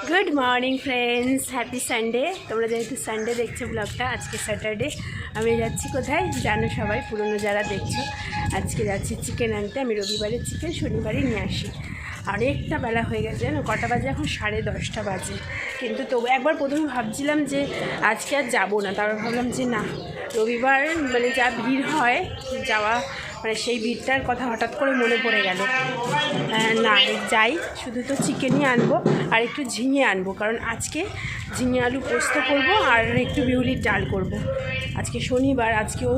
Good morning friends happy Sunday তোমরা যেহেতু Sunday দেখছ ব্লগটা আজকে স্যাটারডে আমি যাচ্ছি কোথায়? জানো সবাই, পুরনো যারা দেখছ, আজকে যাচ্ছি চিকেন আনতে। আমি রবিবারে চিকেন শনিবারে নিয়ে আসি। অনেকটা বেলা হয়ে গেছে, জানো? কটা বাজে এখন? সাড়ে দশটা বাজে। কিন্তু তবু একবার প্রথমে ভাবছিলাম যে আজকে আর যাব না। তারপর ভাবলাম যে না, রবিবার মানে যা ভিড় হয়, যাওয়া মানে সেই ভিড়টার কথা হঠাৎ করে মনে পড়ে গেল। না, যাই, শুধু তো চিকেনই আনব আর একটু ঝিঙে আনব, কারণ আজকে ঝিঙে আলু পোস্ত করব আর একটু বিউলির ডাল করব। আজকে শনিবার, আজকেও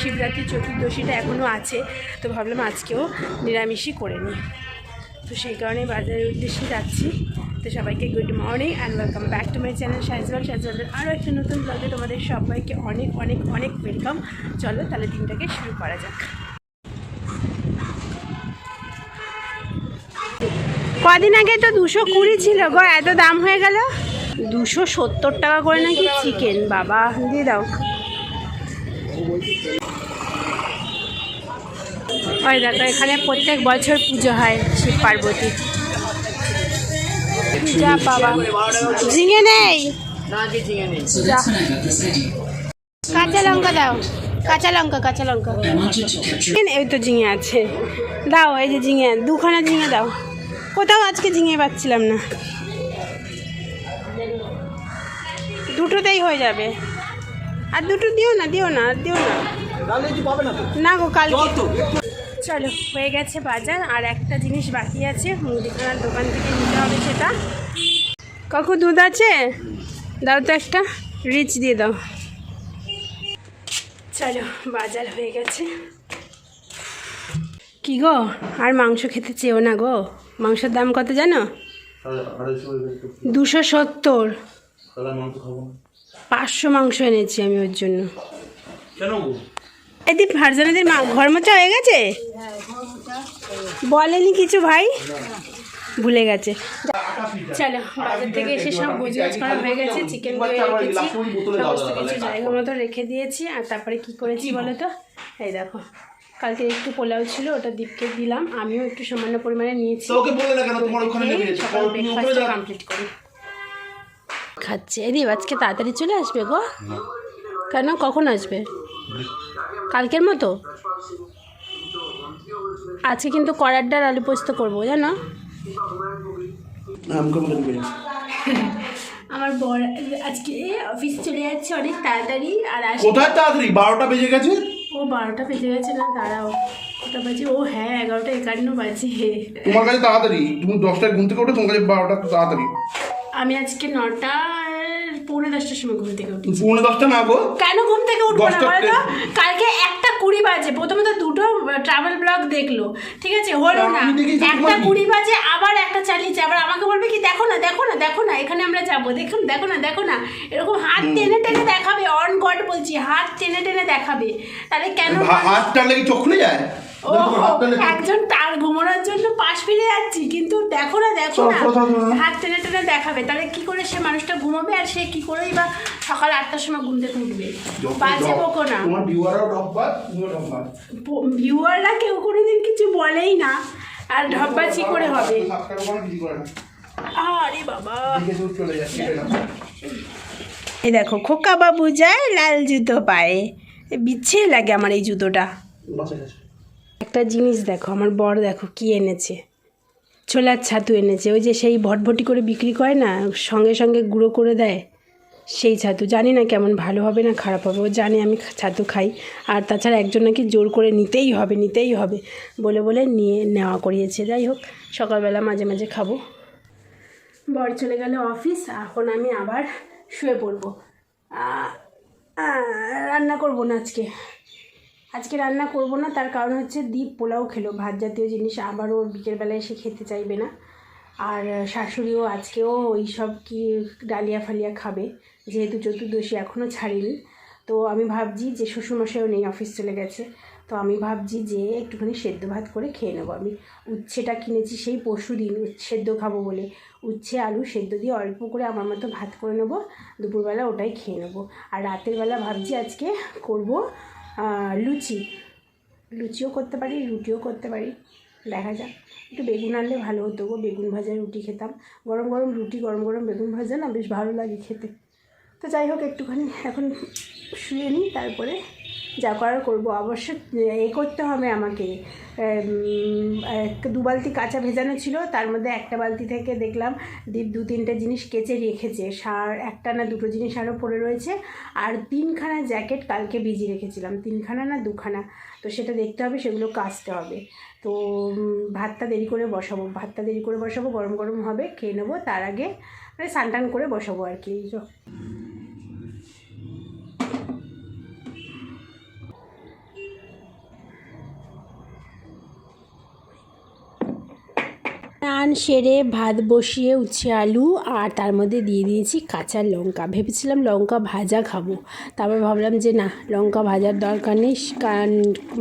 শিবরাত্রি চতুর্দশীটা এখনও আছে, তো ভাবলাম আজকেও নিরামিষই করে নিই। তো সেই কারণে বাজারের উদ্দেশ্যে যাচ্ছি। তো সবাইকে good morning and welcome back to my channel সাইজওয়াল সাইজওয়ালের আরও একটা নতুন ব্লগে তোমাদের সবাইকে অনেক অনেক অনেক ওয়েলকাম চলো, তাহলে দিনটাকে শুরু করা যাক। কদিন আগে তো দুশো কুড়ি ছিল গো, এত দাম হয়ে গেল? দুশো সত্তর টাকা করে নাকি চিকেন বাবা, দিয়ে দাও। ওই দেখো, এখানে প্রত্যেক বছর পুজো হয় শিব পার্বতী যা বাবা। ঝিঙে নেই? কাঁচা লঙ্কা দাও। কাঁচা লঙ্কা কাঁচা লঙ্কা। এই তো ঝিঙে আছে। দাও, এই যে ঝিঙে, দুখানা ঝিঙে দাও। কোথাও আজকে ঝিঙে পাচ্ছিলাম না। দুটোতেই হয়ে যাবে। আর দুটো দিও না দিও না আর দিও না। না গো কালকে। চলো হয়ে গেছে বাজার আর একটা জিনিস বাকি আছে মুদিখানার দোকান থেকে নিতে হবে সেটা। কাকু দুধ আছে? দাও তো একটা রিচ দিয়ে দাও। চলো বাজার হয়ে গেছে। কি গো? আর মাংস খেতে চেও না গো? মাংসের দাম কত জানো? দুশো সত্তর। পাঁচশো মাংস এনেছি আমি ওর জন্য। এদি ফারজানাদের মা ঘর মোচা হয়ে গেছে? বলেনি কিছু ভাই? ভুলে গেছে। চলো বাজার থেকে এসে সব গোজগাজ করা হয়ে গেছে চিকেন রেখেছি। সমস্ত কিছু জায়গা মতো রেখে দিয়েছি আর তারপরে কি করেছি বলো তো? এই দেখো। কালকে একটু পোলাও ছিল ওটা দীপকে দিলাম। আমিও একটু সামান্য পরিমাণে নিয়েছি। ওকে বললে না কেন? তোমার ওখানে সকাল ব্রেকফাস্টটা কমপ্লিট করি। খাচ্ছে। এদি আজকে তাড়াতাড়ি চলে আসবে গো? কেন? কখন আসবে? কালকের মতো? আজকে কিন্তু কড়ার ডাল আলু পোস্ত করব জানো? বলে আমার বর আজকে অফিস চলে যাচ্ছে অনেক তাড়াতাড়ি আর কোথায় তাড়াতাড়ি? বারোটা বেজে গেছে? ও বারোটা বেজে গেছে না দাঁড়াও। কটা বাজে ও হ্যাঁ এগারোটা একান্ন বাজে। তোমার কাছে তাড়াতাড়ি তুমি দশটায় ঘুম থেকে ওঠো তোমার কাছে বারোটা তাড়াতাড়ি। আমি আজকে নটা পৌনে দশটার সময় ঘুম থেকে উঠি পৌনে দশটা না গো? কেন ঘুম থেকে উঠবো না বলো তো? কালকে একটা কুড়ি বাজে প্রথমে তো দুটো ট্রাভেল ব্লগ দেখল ঠিক আছে? হলো না। একটা কুড়ি বাজে আবার একটা চালিয়েছে আবার আমাকে বলবে কি দেখো না দেখো না দেখো না এখানে আমরা যাব দেখুন দেখো না দেখো না। এরকম হাত টেনে টেনে দেখাবে অন গড বলছি হাত টেনে টেনে দেখাবে। তাহলে কেন হাত টানলে কি চোখ খুলে যায়? একজন তার ঘুমানোর জন্য পাশ ফিরে যাচ্ছি কিন্তু দেখো না দেখো না। হাত টেনে টেনে দেখাবে। তাহলে কি করে সে মানুষটা ঘুমাবে আর সে কি করেই বা সকাল আটটার সময় ঘুম থেকে উঠবে? বাজে বকো না। ভিউয়াররা কেউ কোনোদিন কিছু বলেই না। আর করে হবে। ওখানে কিছু করে না আরে বাবা। এই দেখো খোকা বাবু যায় লাল জুতো পায়ে। বিচ্ছে লাগে আমার এই জুতোটা। একটা জিনিস দেখো আমার বর দেখো কি এনেছে। ছোলার ছাতু এনেছে। ওই যে সেই ভটভটি করে বিক্রি করে না, সঙ্গে সঙ্গে গুঁড়ো করে দেয়, সেই ছাতু। জানি না কেমন ভালো হবে না খারাপ হবে, ও জানে আমি ছাতু খাই। আর তাছাড়া একজন নাকি জোর করে নিতেই হবে নিতেই হবে বলে বলে নিয়ে নেওয়া করিয়েছে। যাই হোক, সকালবেলা মাঝে মাঝে খাব। বর চলে গেল অফিস, এখন আমি আবার শুয়ে পড়ব। রান্না করব না আজকে। আজকে রান্না করব না, তার কারণ হচ্ছে দীপ পোলাও খেলো, ভাত জাতীয় জিনিস আবারও বিকেলবেলায় এসে খেতে চাইবে না। আর শাশুড়িও আজকেও ওই সব কি ডালিয়া ফালিয়া খাবে, যেহেতু চতুর্দশী এখনও ছাড়িনি। তো আমি ভাবছি যে শ্বশুরমশাইও নেই, অফিস চলে গেছে। তো আমি ভাবছি যে একটুখানি সেদ্ধ ভাত করে খেয়ে নেব। আমি উচ্ছেটা কিনেছি সেই পরশু দিন সেদ্ধ খাব বলে। উচ্ছে, আলু সেদ্ধ দিয়ে অল্প করে আমার মতো ভাত করে নেব, দুপুরবেলা ওটাই খেয়ে নেব। আর রাতের বেলা ভাবছি আজকে করব লুচি। লুচিও করতে পারি, রুটিও করতে পারি। দেখা যাক। একটু বেগুন আনলে ভালো হতো গো, বেগুন ভাজা রুটি খেতাম। গরম গরম রুটি, গরম গরম বেগুন ভাজা না, বেশ ভালো লাগে খেতে। তো যাই হোক, একটুখানি এখন শুয়ে নিই, তারপরে যা করার করব। অবশ্য, এ করতে হবে আমাকে। দু বালতি কাঁচা ভেজানো ছিল, তার মধ্যে একটা বালতি থেকে দেখলাম দীপ দু তিনটে জিনিস কেচে রেখেছে। সার একটা না দুটো জিনিস আরও পড়ে রয়েছে, আর তিনখানা জ্যাকেট কালকে ভিজি রেখেছিলাম। তিনখানা না দুখানা? তো সেটা দেখতে হবে, সেগুলো কাচতে হবে। তো ভাতটা দেরি করে বসাবো। ভাতটা দেরি করে বসাবো, গরম গরম হবে, খেয়ে নেব। তার আগে মানে স্নান টান করে বসাবো আর কি। স্নান সেরে ভাত বসিয়ে উচ্ছে আলু আর তার মধ্যে দিয়ে দিয়েছি কাঁচা লঙ্কা। ভেবেছিলাম লঙ্কা ভাজা খাব। তারপর ভাবলাম যে না, লঙ্কা ভাজার দরকার নেই।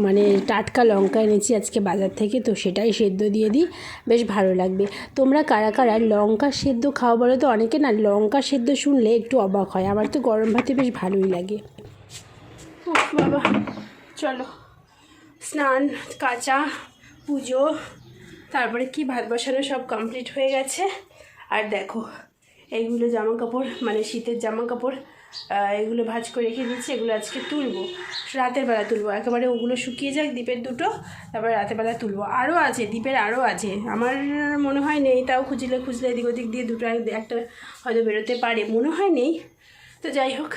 মানে টাটকা লঙ্কা এনেছি আজকে বাজার থেকে, তো সেটাই সেদ্ধ দিয়ে দিই। বেশ ভালো লাগবে। তোমরা কারা কারা লঙ্কা সেদ্ধ খাও বলো তো? অনেকে না লঙ্কা সেদ্ধ শুনলে একটু অবাক হয়। আমার তো গরম ভাতে বেশ ভালোই লাগে। বাবা, চলো। স্নান, কাঁচা, পুজো তারপরে কি ভাত বসানো সব কমপ্লিট হয়ে গেছে। আর দেখো, এইগুলো জামা কাপড় মানে শীতের জামা কাপড় এগুলো ভাজ করে রেখে দিচ্ছি এগুলো আজকে তুলবো। রাতের বেলা তুলবো, একেবারে ওগুলো শুকিয়ে যাক দ্বীপের দুটো, তারপরে রাতের বেলা তুলবো। আরও আছে, দ্বীপের আরও আছে। আমার মনে হয় নেই, তাও খুঁজলে খুঁজলে এদিক ওদিক দিয়ে দুটো এক- একটা হয়তো বেরোতে পারে, মনে হয় নেই। তো যাই হোক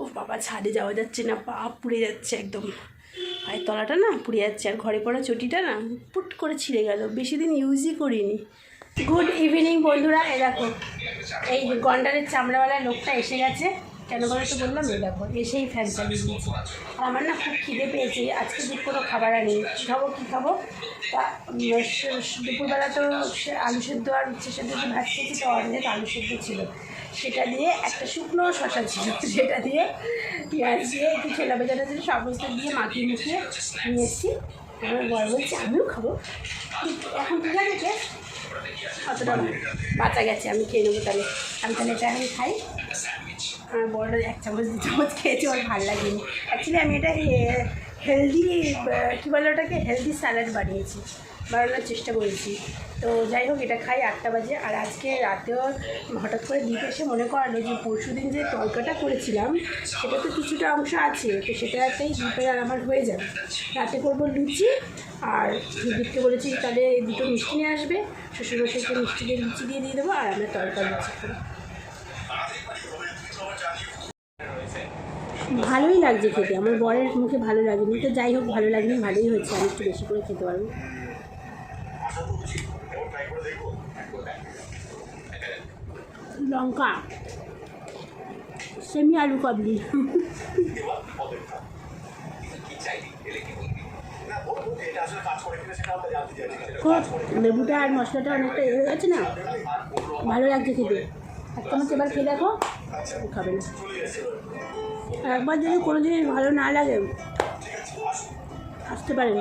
ও বাবা, ছাদে যাওয়া যাচ্ছে না, পা পুড়ে যাচ্ছে একদম। পায়ের তলাটা না পুড়ে যাচ্ছে, আর ঘরে পড়া চটিটা না পুট করে ছিঁড়ে গেল। বেশি দিন ইউজই করিনি। গুড ইভিনিং বন্ধুরা। এ দেখো, এই গন্ডারের চামড়াওয়ালা লোকটা এসে গেছে। কেন বলে তো বললাম এই দেখো এসেই ফ্যান দিয়েছে আর আমার না খুব খিদে পেয়েছে, আজকে দিক কোনো খাবার আনি কী খাব কী খাব? তা দুপুরবেলা তো সে আলু সেদ্ধ আর উচ্ছে সেদ্ধ দিয়ে ভাত খেয়েছি, তো অনেক আলু সেদ্ধ ছিল। সেটা দিয়ে একটা শুকনো শশা ছিল, সেটা দিয়ে পেঁয়াজ দিয়ে একটু ছেলা বেজানো ছিল সমস্ত দিয়ে মাখিয়ে মুখিয়ে নিয়ে এসেছি। আমার বড় বলছে আমিও খাব। এখন ঠিক আছে অতটা বাঁচা গেছে, আমি খেয়ে নেব তাহলে। আমি তাহলে এটা এখন খাই। আমার বড় এক চামচ, দু চামচ খেয়েছি, আমার ভালো লাগেনি। অ্যাকচুয়ালি আমি এটা হেলদি কী বলে ওটাকে? হেলদি স্যালাড বানিয়েছি, বানানোর চেষ্টা করেছি। তো যাই হোক, এটা খাই আটটা বাজে, আর আজকে রাতেও হঠাৎ করে দ্বীপ এসে মনে করালো যে পরশু দিন যে তরকাটা করেছিলাম, সেটা তো কিছুটা অংশ আছে, তো সেটাতেই দ্বীপের আর আমার হয়ে যাবে। রাতে করব লুচি, আর দ্বীপকে বলেছি তাহলে দুটো মিষ্টি নিয়ে আসবে, শ্বশুরমশাইকে মিষ্টি দিয়ে লুচি দিয়ে দিয়ে দেবো, আর আমরা তরকা লুচি খাব। ভালোই লাগছে খেতে। আমার বরের মুখে ভালো লাগেনি। তো যাই হোক, ভালো লাগেনি, ভালোই হয়েছে। আমি একটু বেশি করে খেতে পারব। লঙ্কা। সেমি আলু কাবলি লেবুটা আর মশলাটা অনেকটা এ হয়ে গেছে না? ভালো লাগছে খেতে। এক চামচ এবার খেয়ে দেখো। খাবে না। আর একবার যদি কোনো জিনিস ভালো না লাগে, আসতে পারেন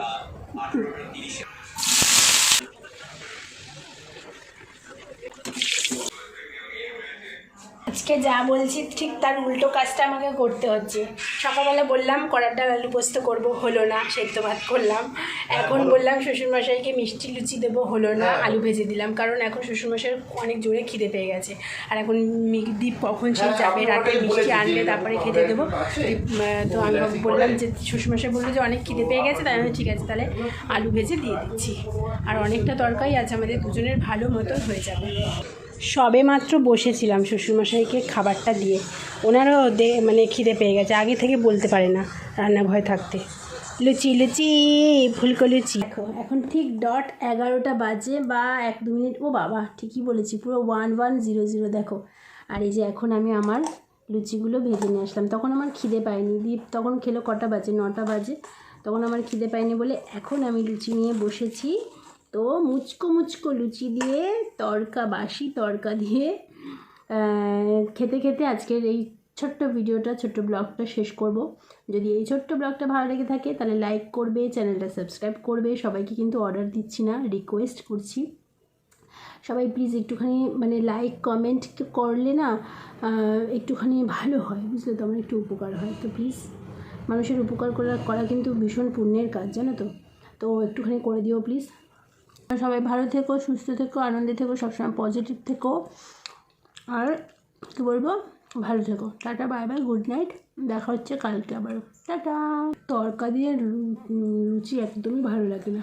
আজকে যা বলছি ঠিক তার উল্টো কাজটা আমাকে করতে হচ্ছে। সকালবেলা বললাম কড়ার ডাল আলু পোস্ত করব হলো না সেদ্ধ ভাত করলাম। এখন বললাম শ্বশুরমশাইকে মিষ্টি লুচি দেবো হলো না আলু ভেজে দিলাম কারণ এখন শ্বশুরমশাইয়ের অনেক জোরে খিদে পেয়ে গেছে। আর এখন দীপ কখন সে যাবে রাতে মিষ্টি আনলে তারপরে খেতে দেবো। তো আমি বললাম যে শ্বশুরমশাই বলল যে অনেক খিদে পেয়ে গেছে তাই আমি ঠিক আছে তাহলে আলু ভেজে দিয়ে দিচ্ছি। আর অনেকটা তরকারি আছে আমাদের দুজনের ভালো মতো হয়ে যাবে। সবে মাত্র বসেছিলাম শ্বশুরমশাইকে খাবারটা দিয়ে। ওনারও দে মানে খিদে পেয়ে গেছে, আগে থেকে বলতে পারে না রান্না রান্নাঘরে থাকতে। লুচি লুচি, ফুলকো লুচি। দেখো, এখন ঠিক ডট এগারোটা বাজে বা এক দু মিনিট, ও বাবা, ঠিকই বলেছি, পুরো ওয়ান ওয়ান জিরো জিরো, দেখো। আর এই যে এখন আমি আমার লুচিগুলো ভেজে নিয়ে আসলাম। তখন আমার খিদে পায়নি, দীপ তখন খেলো কটা বাজে, নটা বাজে, তখন আমার খিদে পায়নি বলে এখন আমি লুচি নিয়ে বসেছি। তো মুচকো মুচকো লুচি দিয়ে, তড়কা, বাসি তড়কা দিয়ে খেতে খেতে আজকের এই ছোট্ট ভিডিওটা, ছোট্ট ব্লগটা শেষ করব। যদি এই ছোট্ট ব্লগটা ভালো লেগে থাকে, তাহলে লাইক করবে, চ্যানেলটা সাবস্ক্রাইব করবে। সবাইকে কিন্তু অর্ডার দিচ্ছি না রিকোয়েস্ট করছি। সবাই প্লিজ একটুখানি মানে লাইক কমেন্ট করলে না একটুখানি ভালো হয়। বুঝলে তো আমার একটু উপকার হয়। তো প্লিজ মানুষের উপকার করা করা কিন্তু ভীষণ পুণ্যের কাজ, জানো তো? তো একটুখানি করে দিও প্লিজ সবাই ভালো থেকো, সুস্থ থেকো, আনন্দে থেকো, সবসময় পজিটিভ থেকো। আর কী বলব? ভালো থেকো। Tata bye bye good night দেখা হচ্ছে কালকে আবারও। টাটা। তরকা দিয়ে লুচি একদমই ভালো লাগে না।